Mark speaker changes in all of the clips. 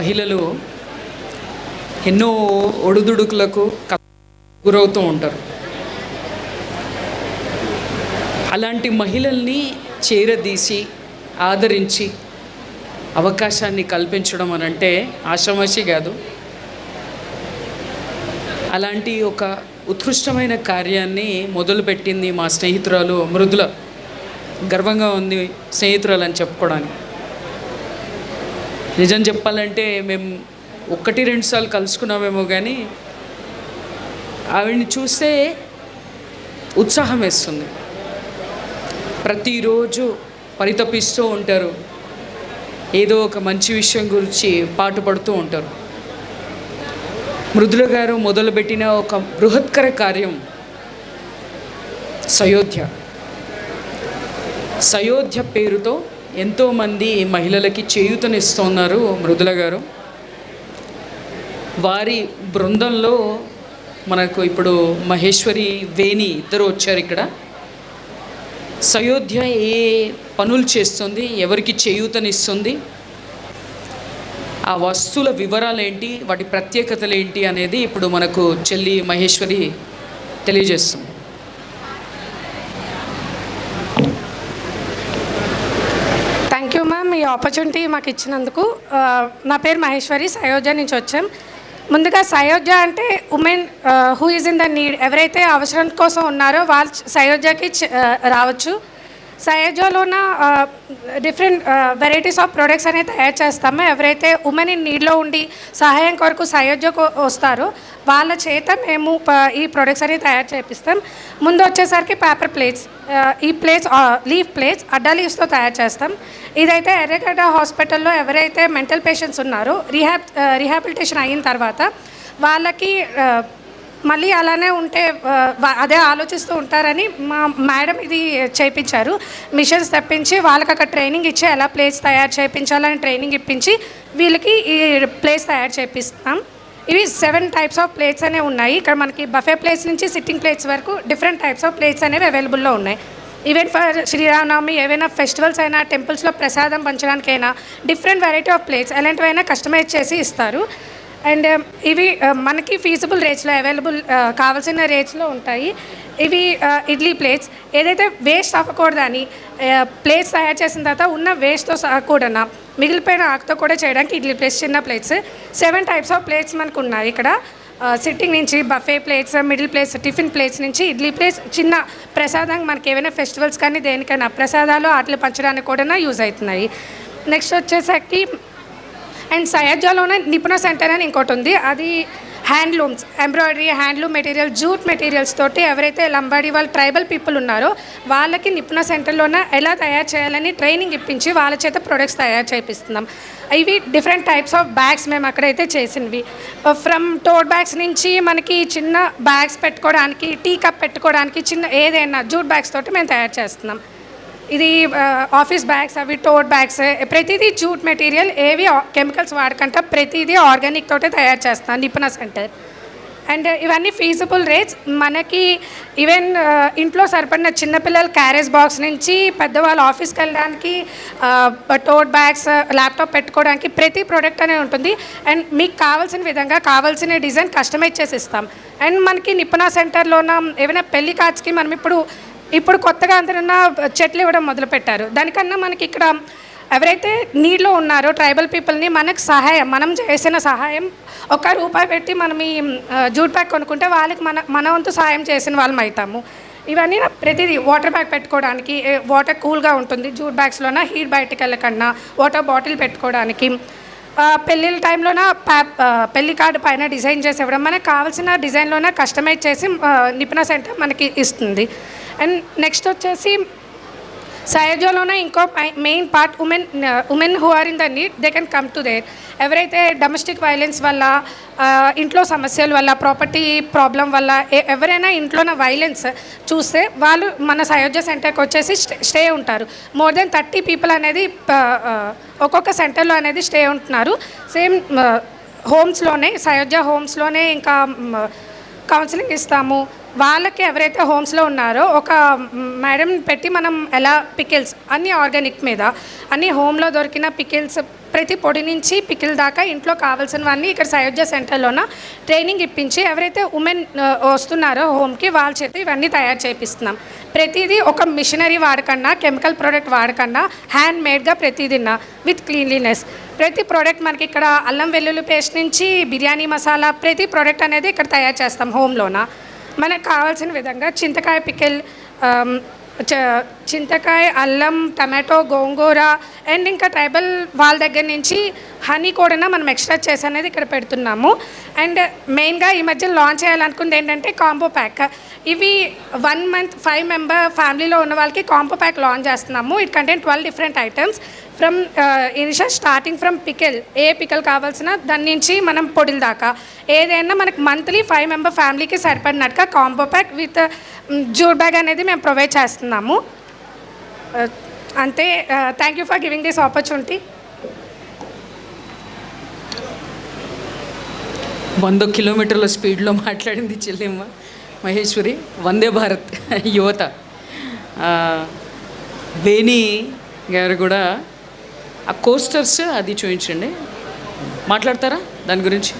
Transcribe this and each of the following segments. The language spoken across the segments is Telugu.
Speaker 1: మహిళలు ఎన్నో ఒడుదుడుకులకు గురవుతూ ఉంటారు. అలాంటి మహిళల్ని చేరదీసి ఆదరించి అవకాశాన్ని కల్పించడం అని అంటే ఆషామాషి కాదు. అలాంటి ఒక ఉత్కృష్టమైన కార్యాన్ని మొదలుపెట్టింది మా స్నేహితురాలు మృదుల గర్వంగా ఉంది స్నేహితురాలు అని చెప్పుకోవడానికి. నిజం చెప్పాలంటే మేము ఒకటి రెండు సార్లు కలుసుకున్నామేమో కానీ ఆవిడని చూస్తే ఉత్సాహం వేస్తుంది ప్రతిరోజు పరితపిస్తూ ఉంటారు. ఏదో ఒక మంచి విషయం గురించి పాటుపడుతూ ఉంటారు. మృదుల గారు మొదలుపెట్టిన ఒక బృహత్కర కార్యం సయోధ్య. సయోధ్య పేరుతో ఎంతోమంది మహిళలకి చేయూతనిస్తున్నారు మృదుల గారు. వారి బృందంలో మనకు ఇప్పుడు మహేశ్వరి వేణి ఇద్దరు వచ్చారు ఇక్కడ. సయోధ్య ఏ పనులు చేస్తుంది ఎవరికి చేయూతనిస్తుంది ఆ వస్తువుల వివరాలు ఏంటి వాటి ప్రత్యేకతలు ఏంటి అనేది ఇప్పుడు మనకు చెల్లి మహేశ్వరి తెలియజేస్తుంది
Speaker 2: థ్యాంక్ యూ మ్యామ్ ఈ ఆపర్చునిటీ మాకు ఇచ్చినందుకు నా పేరు మహేశ్వరి సయోధ్య నుంచి వచ్చాం. ముందుగా సయోధ్య అంటే women who is in the need ఎవరైతే అవసరం కోసం ఉన్నారో వాళ్ళు సయోధ్యకి రావచ్చు. సయోధ్యలోన డిఫరెంట్ వెరైటీస్ ఆఫ్ ప్రొడక్ట్స్ అనేవి తయారు చేస్తాము. ఎవరైతే ఉమెన్ ఇన్ నీడ్లో ఉండి సహాయం కొరకు సయోధ్యకు వస్తారో వాళ్ళ చేత మేము ఈ ప్రొడక్ట్స్ అనేవి తయారు చేపిస్తాం. ముందు వచ్చేసరికి పేపర్ ప్లేట్స్ ఈ ప్లేట్స్ లీవ్ ప్లేట్స్ అడ్డా లీవ్స్తో తయారు చేస్తాం. ఇదైతే ఎర్రగడ్డ హాస్పిటల్లో ఎవరైతే మెంటల్ పేషెంట్స్ ఉన్నారో రీహాబ్ రీహాబిలిటేషన్ అయిన తర్వాత వాళ్ళకి మళ్ళీ అలానే ఉంటే అదే ఆలోచిస్తూ ఉంటారని మా మేడం ఇది చేయించారు మిషన్స్ తెప్పించి వాళ్ళకి అక్కడ ట్రైనింగ్ ఇచ్చి ఎలా ప్లేస్ తయారు చేయించాలని ట్రైనింగ్ ఇప్పించి వీళ్ళకి ఈ ప్లేస్ తయారు చేపిస్తాం. ఇవి సెవెన్ టైప్స్ ఆఫ్ ప్లేట్స్ అనే ఉన్నాయి. ఇక్కడ మనకి బఫే ప్లేట్స్ నుంచి సిట్టింగ్ ప్లేట్స్ వరకు డిఫరెంట్ టైప్స్ ఆఫ్ ప్లేట్స్ అనేవి అవైలబుల్లో ఉన్నాయి. ఈవెన్ ఫర్ శ్రీరామనవమి ఏవైనా ఫెస్టివల్స్ అయినా టెంపుల్స్లో ప్రసాదం పంచడానికైనా డిఫరెంట్ వెరైటీ ఆఫ్ ప్లేట్స్ ఎలాంటివైనా కస్టమైజ్ చేసి ఇస్తారు. అండ్ um, ఇవి um, మనకి ఫీజబుల్ రేట్స్లో అవైలబుల్ కావాల్సిన రేట్స్లో ఉంటాయి. ఇవి uh, ఇడ్లీ ప్లేట్స్ ఏదైతే వేస్ట్ అవ్వకూడదని ప్లేట్స్ తయారు చేసిన తర్వాత ఉన్న వేస్ట్తో కూడా మిగిలిపోయిన ఆకుతో కూడా చేయడానికి ఇడ్లీ ప్లేట్స్ చిన్న plates seven types of plates మనకు ఉన్నాయి ఇక్కడ uh, సిట్టింగ్ నుంచి buffet plates middle plates tiffin plates నుంచి ఇడ్లీ ప్లేట్స్ చిన్న ప్రసాదం మనకి ఏమైనా ఫెస్టివల్స్ కానీ దేనికైనా ప్రసాదాలు ఆటలు పంచడానికి కూడా యూజ్ అవుతున్నాయి. నెక్స్ట్ వచ్చేసరికి అండ్ సయజ్జాలోనే నిపుణ సెంటర్ అని ఇంకోటి ఉంది. అది handlooms embroidery handloom material jute materials తోటి ఎవరైతే లంబాడీ వాళ్ళ ట్రైబల్ పీపుల్ ఉన్నారో వాళ్ళకి నిపుణ సెంటర్లోనే ఎలా తయారు చేయాలని ట్రైనింగ్ ఇప్పించి వాళ్ళ చేత ప్రొడక్ట్స్ తయారు చేపిస్తున్నాం. ఇవి డిఫరెంట్ టైప్స్ ఆఫ్ బ్యాగ్స్ మేము అక్కడైతే చేసినవి. ఫ్రమ్ టోట్ బ్యాగ్స్ నుంచి మనకి చిన్న బ్యాగ్స్ పెట్టుకోవడానికి టీ కప్ పెట్టుకోవడానికి చిన్న ఏదైనా జూట్ బ్యాగ్స్ తోటి మేము తయారు చేస్తున్నాం. ఇది ఆఫీస్ బ్యాగ్స్ అవి టోట్ బ్యాగ్స్ ప్రతిదీ జూట్ మెటీరియల్ ఏవి కెమికల్స్ వాడకుండా ప్రతిదీ ఆర్గానిక్ తోటే తయారు చేస్తాను నిపుణ సెంటర్. అండ్ ఇవన్నీ ఫీజబుల్ రేట్స్ మనకి ఈవెన్ ఇంట్లో సరిపడిన చిన్నపిల్లల క్యారేజ్ బాక్స్ నుంచి పెద్దవాళ్ళు ఆఫీస్కి వెళ్ళడానికి టోట్ బ్యాగ్స్ ల్యాప్టాప్ పెట్టుకోవడానికి ప్రతి ప్రోడక్ట్ అనేది ఉంటుంది. అండ్ మీకు కావాల్సిన విధంగా కావాల్సిన డిజైన్ కస్టమైజ్ చేసి ఇస్తాం. అండ్ మనకి నిపుణ సెంటర్లోన ఏమైనా పెళ్ళి కార్డ్స్కి మనం ఇప్పుడు ఇప్పుడు కొత్తగా అందరన్నా చెట్లు ఇవ్వడం మొదలుపెట్టారు. దానికన్నా మనకి ఇక్కడ ఎవరైతే నీడ్లో ఉన్నారో ట్రైబల్ పీపుల్ని మనకు సహాయం మనం చేసిన సహాయం ఒక రూపాయి పెట్టి మనం ఈ జూట్ బ్యాగ్ కొనుక్కుంటే వాళ్ళకి మన మన వంతు సహాయం చేసిన వాళ్ళం అవుతాము ఇవన్నీ ప్రతిదీ వాటర్ బ్యాగ్ పెట్టుకోవడానికి వాటర్ కూల్గా ఉంటుంది జూట్ బ్యాగ్స్లోన హీట్ బయటకు వెళ్ళకన్నా వాటర్ బాటిల్ పెట్టుకోవడానికి. పెళ్ళిళ్ళ టైంలోన ప్యాప్ పెళ్ళి కార్డు పైన డిజైన్ చేసి ఇవ్వడం మనకు కావాల్సిన డిజైన్లోనే కస్టమైజ్ చేసి నిపుణ సెంటర్ మనకి ఇస్తుంది. అండ్ నెక్స్ట్ వచ్చేసి సయోజలోనే ఇంకో main part women women who are in the need they can come to there ఎవరైతే డొమెస్టిక్ వైలెన్స్ వల్ల ఇంట్లో సమస్యల వల్ల ప్రాపర్టీ ప్రాబ్లం వల్ల ఎ- ఎవరైనా ఇంట్లోన వైలెన్స్ చూస్తే వాళ్ళు మన సయోధ్య సెంటర్కి వచ్చేసి స్టే స్టే ఉంటారు. మోర్ దెన్ థర్టీ పీపుల్ అనేది ఒక్కొక్క సెంటర్లో అనేది స్టే ఉంటున్నారు. సేమ్ హోమ్స్లోనే సయోధ్య హోమ్స్లోనే ఇంకా కౌన్సిలింగ్ ఇస్తాము. వాళ్ళకి ఎవరైతే హోమ్స్లో ఉన్నారో ఒక మేడం పెట్టి మనం ఎలా పికిల్స్ అన్ని ఆర్గానిక్ మీద అన్ని హోమ్లో దొరికిన పికిల్స్ ప్రతి పొడి నుంచి పికిల్ దాకా ఇంట్లో కావాల్సినవన్నీ ఇక్కడ సయోధ్య సెంటర్లోన ట్రైనింగ్ ఇప్పించి ఎవరైతే ఉమెన్ వస్తున్నారో హోమ్కి వాళ్ళ చేత ఇవన్నీ తయారు చేపిస్తున్నాం. ప్రతిదీ ఒక మిషనరీ వాడకుండా కెమికల్ ప్రోడక్ట్ వాడకుండా హ్యాండ్ మేడ్గా ప్రతిదిన్నా విత్ క్లీన్లీనెస్ ప్రతి ప్రోడక్ట్ మనకి ఇక్కడ అల్లం వెల్లుల్లి పేస్ట్ నుంచి బిర్యానీ మసాలా ప్రతి ప్రోడక్ట్ అనేది ఇక్కడ తయారు చేస్తాం హోమ్లోన మనకు కావాల్సిన విధంగా చింతకాయ పికిల్ చ- చింతకాయ అల్లం టమాటో గోంగూర అండ్ ఇంకా ట్రైబల్ వాళ్ళ దగ్గర నుంచి హనీ కూడా మనం ఎక్స్ట్రా చేసి అనేది ఇక్కడ పెడుతున్నాము. అండ్ మెయిన్గా ఈ మధ్య లాంచ్ చేయాలనుకుంది ఏంటంటే కాంబో ప్యాక్. ఇవి వన్ మంత్ ఫైవ్ మెంబర్ ఫ్యామిలీలో ఉన్న వాళ్ళకి కాంబో ప్యాక్ లాంచ్ చేస్తున్నాము. It content twelve different items. From initial starting from pickle. A pickle కావాల్సిన దాని నుంచి మనం పొడిల దాకా. ఏదైనా మనకు మంత్లీ ఫైవ్ మెంబర్ ఫ్యామిలీకి సరిపడినట్టుగా combo pack with jute bag అనేది మేము ప్రొవైడ్ చేస్తున్నాము. అంతే thank you for giving this opportunity
Speaker 1: వంద కిలోమీటర్ల స్పీడ్లో మాట్లాడింది చెల్లెమ్మ మహేశ్వరి. వందే భారత్ యువత. వేణి గారు కూడా ఆ కోస్టర్స్ అది చూపించండి. మాట్లాడతారా దాని గురించి?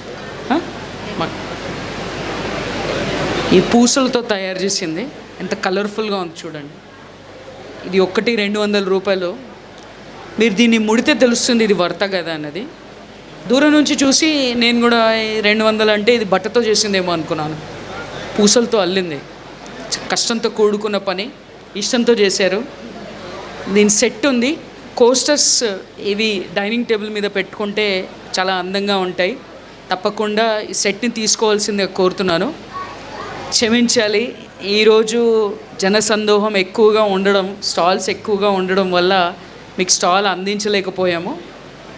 Speaker 1: ఈ పూసలతో తయారు చేసింది. ఎంత కలర్ఫుల్గా ఉంది చూడండి. ఇది ఒకటి రెండు వందల రూపాయలు. మీరు దీన్ని ముడితే తెలుస్తుంది ఇది వర్త కదా అన్నది. దూరం నుంచి చూసి నేను కూడా రెండు వందలు అంటే ఇది బట్టతో చేసిందేమో అనుకున్నాను. పూసలతో అల్లింది. కష్టంతో కూడుకున్న పని ఇష్టంతో చేశారు. దీని సెట్ ఉంది. కోస్టర్స్ ఇవి డైనింగ్ టేబుల్ మీద పెట్టుకుంటే చాలా అందంగా ఉంటాయి. తప్పకుండా ఈ సెట్ని తీసుకోవాల్సిందిగా కోరుతున్నాను. క్షమించాలి. ఈరోజు జనసందోహం ఎక్కువగా ఉండడం స్టాల్స్ ఎక్కువగా ఉండడం వల్ల మీకు స్టాల్ అందించలేకపోయాము.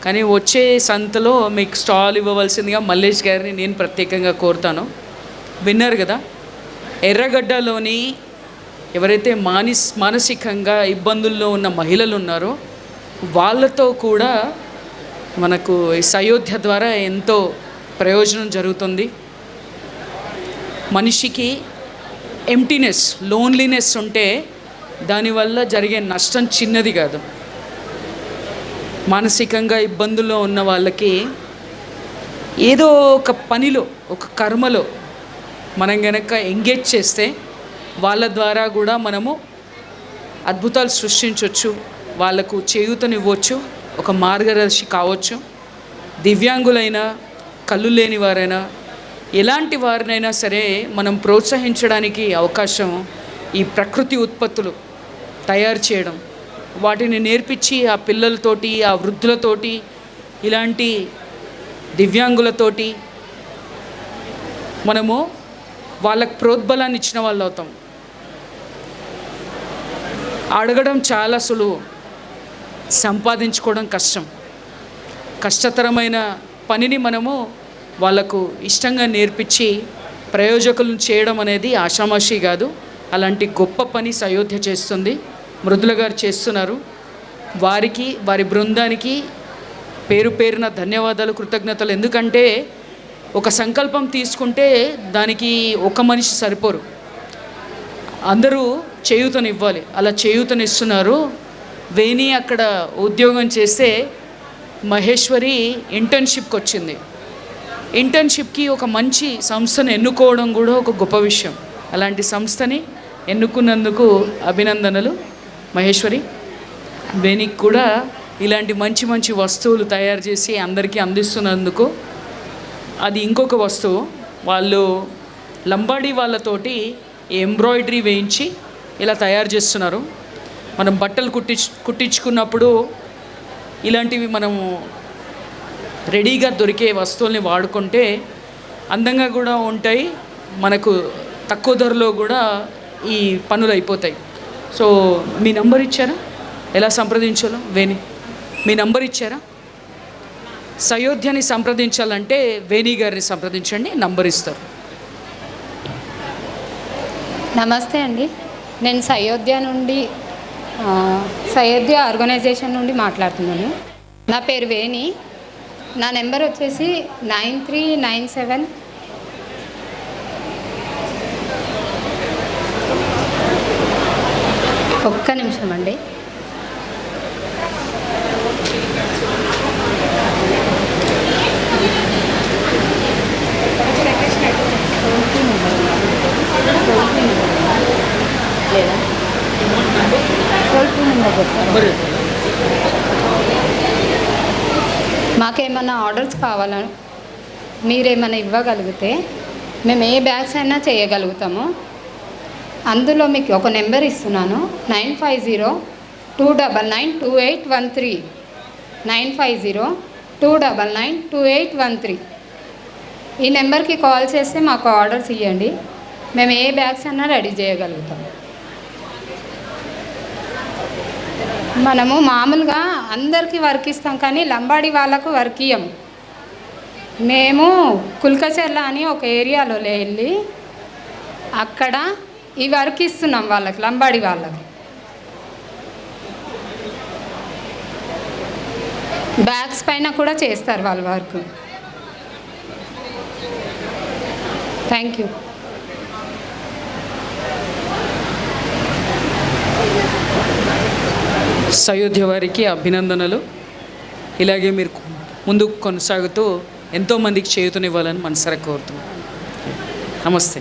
Speaker 1: కానీ వచ్చే సంతలో మీకు స్టాల్ ఇవ్వవలసిందిగా మల్లేష్ గారిని నేను ప్రత్యేకంగా కోరుతాను. విన్నారు కదా? ఎర్రగడ్డలోని ఎవరైతే మానిస్ మానసికంగా ఇబ్బందుల్లో ఉన్న మహిళలు ఉన్నారో వాళ్ళతో కూడా మనకు ఈ సయోధ్య ద్వారా ఎంతో ప్రయోజనం జరుగుతుంది. మనిషికి ఎంటీనెస్ లోన్లీనెస్ ఉంటే దానివల్ల జరిగే నష్టం చిన్నది కాదు. మానసికంగా ఇబ్బందుల్లో ఉన్న వాళ్ళకి ఏదో ఒక పనిలో ఒక కర్మలో మనం గనక ఎంగేజ్ చేస్తే వాళ్ళ ద్వారా కూడా మనము అద్భుతాలు సృష్టించవచ్చు వాళ్ళకు చేయూతనివ్వచ్చు ఒక మార్గదర్శి కావచ్చు. దివ్యాంగులైనా కళ్ళు లేని వారైనా ఎలాంటి వారినైనా సరే మనం ప్రోత్సహించడానికి అవకాశం ఈ ప్రకృతి ఉత్పత్తులు తయారు చేయడం. వాటిని నేర్పించి ఆ పిల్లలతోటి ఆ వృద్ధులతోటి ఇలాంటి దివ్యాంగులతోటి మనము వాళ్ళకు ప్రోద్బలాన్ని ఇచ్చిన వాళ్ళు అవుతాం. అడగడం చాలా సులువు. సంపాదించుకోవడం కష్టం. కష్టతరమైన పనిని మనము వాళ్ళకు ఇష్టంగా నేర్పించి ప్రయోజకులను చేయడం అనేది ఆషామాషి కాదు. అలాంటి గొప్ప పని సయోధ్య చేస్తుంది. మృదుల గారు చేస్తున్నారు. వారికి వారి బృందానికి పేరు పేరున ధన్యవాదాలు కృతజ్ఞతలు. ఎందుకంటే ఒక సంకల్పం తీసుకుంటే దానికి ఒక మనిషి సరిపోరు. అందరూ చేయూతనివ్వాలి. అలా చేయూతనిస్తున్నారు. వేణి అక్కడ ఉద్యోగం చేస్తే మహేశ్వరి ఇంటర్న్షిప్కి వచ్చింది ఇంటర్న్షిప్కి ఒక మంచి సంస్థను ఎన్నుకోవడం కూడా ఒక గొప్ప విషయం. అలాంటి సంస్థని ఎన్నుకున్నందుకు అభినందనలు. మహేశ్వరి వేణికి కూడా ఇలాంటి మంచి మంచి వస్తువులు తయారు చేసి అందరికీ అందిస్తున్నందుకు. అది ఇంకొక వస్తువు వాళ్ళు లంబాడీ వాళ్ళతోటి ఎంబ్రాయిడరీ వేయించి ఇలా తయారు చేస్తున్నారు. మనం బట్టలు కుట్టించు కుట్టించుకున్నప్పుడు ఇలాంటివి మనము రెడీగా దొరికే వస్తువుల్ని వాడుకుంటే అందంగా కూడా ఉంటాయి మనకు తక్కువ ధరలో కూడా ఈ పనులు అయిపోతాయి. సో మీ నంబర్ ఇచ్చారా? ఎలా సంప్రదించాలో? వేణి మీ నంబర్ ఇచ్చారా? సయోధ్యని సంప్రదించాలంటే వేణి గారిని సంప్రదించండి నంబర్ ఇస్తారు.
Speaker 3: నమస్తే అండి. నేను సయోధ్య నుండి సయోధ్య ఆర్గనైజేషన్ నుండి మాట్లాడుతున్నాను. నా పేరు వేణి. నా నెంబర్ వచ్చేసి నైన్ త్రీ నైన్ సెవెన్ ఒక్క నిమిషం అండి. మాకేమన్నా ఆర్డర్స్ కావాలా? మీరేమైనా ఇవ్వగలిగితే మేము ఏ బ్యాగ్స్ అయినా చేయగలుగుతాము. అందులో మీకు ఒక నెంబర్ ఇస్తున్నాను. Nine five zero two double nine two eight one three. Nine five zero two double nine two eight one three. ఈ నెంబర్కి కాల్ చేస్తే మాకు ఆర్డర్స్ ఇవ్వండి మేము ఏ బ్యాగ్స్ అయినా రెడీ చేయగలుగుతాం. మనము మామూలుగా అందరికీ వర్క్ ఇస్తాం కానీ లంబాడి వాళ్ళకు వర్క్ ఇయ్యం మేము కుల్కచెర్ల అని ఒక ఏరియాలో వెళ్ళి అక్కడ ఈ వర్క్ ఇస్తున్నాం వాళ్ళకి లంబాడి వాళ్ళకి. బ్యాగ్స్ పైన కూడా చేస్తారు వాళ్ళ వర్క్. థ్యాంక్ యూ
Speaker 1: సయోధ్య వారికి అభినందనలు. ఇలాగే మీరు ముందుకు కొనసాగుతూ ఎంతోమందికి చేయుతనివ్వాలని మనసారా కోరుతున్నాను నమస్తే.